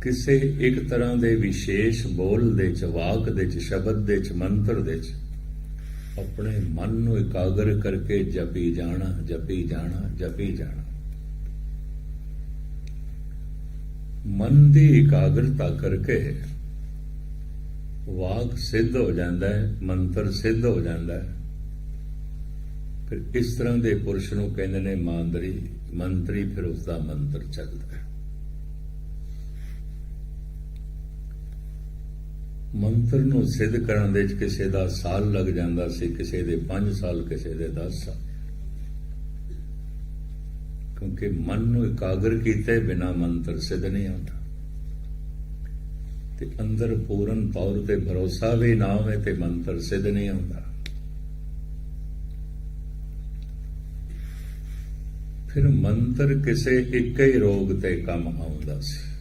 ਕਿਸੇ ਇੱਕ ਤਰ੍ਹਾਂ ਦੇ ਵਿਸ਼ੇਸ਼ ਬੋਲ ਦੇ ਚ, ਵਾਕ ਦੇ ਚ, ਸ਼ਬਦ ਦੇ ਚ, ਮੰਤਰ ਦੇ ਚ, ਆਪਣੇ ਮਨ ਨੂੰ ਇਕਾਗਰ ਕਰਕੇ ਜਪੀ ਜਾਣਾ ਜਪੀ ਜਾਣਾ ਜਪੀ ਜਾਣਾ। ਮਨ ਦੀ ਇਕਾਗਰਤਾ ਕਰਕੇ ਵਾਕ ਸਿੱਧ ਹੋ ਜਾਂਦਾ ਹੈ, ਮੰਤਰ ਸਿੱਧ ਹੋ ਜਾਂਦਾ ਹੈ। ਫਿਰ ਇਸ ਤਰ੍ਹਾਂ ਦੇ ਪੁਰਸ਼ ਨੂੰ ਕਹਿੰਦੇ ਨੇ ਮਾਂਦਰੀ, ਮੰਤਰੀ ਫਿਰ ਉਸ ਦਾ ਮੰਤਰ ਚੱਲਦਾ ਹੈ। ਮੰਤਰ ਨੂੰ ਸਿੱਧ ਕਰਨ ਦੇ ਵਿੱਚ ਕਿਸੇ ਦਾ ਸਾਲ ਲੱਗ ਜਾਂਦਾ ਸੀ, ਕਿਸੇ ਦੇ 5 ਸਾਲ, ਕਿਸੇ ਦੇ 10 ਸਾਲ। ਕਿਉਂਕਿ ਮਨ ਨੂੰ ਇਕਾਗਰ ਕੀਤੇ ਬਿਨਾ ਮੰਤਰ ਸਿੱਧ ਨਹੀਂ ਹੁੰਦਾ। ਤੇ ਅੰਦਰ ਪੂਰਨ ਤੌਰ ਤੇ ਭਰੋਸਾ ਵੀ ਨਾ ਹੋਵੇ ਤੇ ਮੰਤਰ ਸਿੱਧ ਨਹੀਂ ਹੁੰਦਾ। ਫਿਰ ਮੰਤਰ ਕਿਸੇ ਇੱਕ ਹੀ ਰੋਗ ਤੇ ਕੰਮ ਆਉਂਦਾ ਸੀ।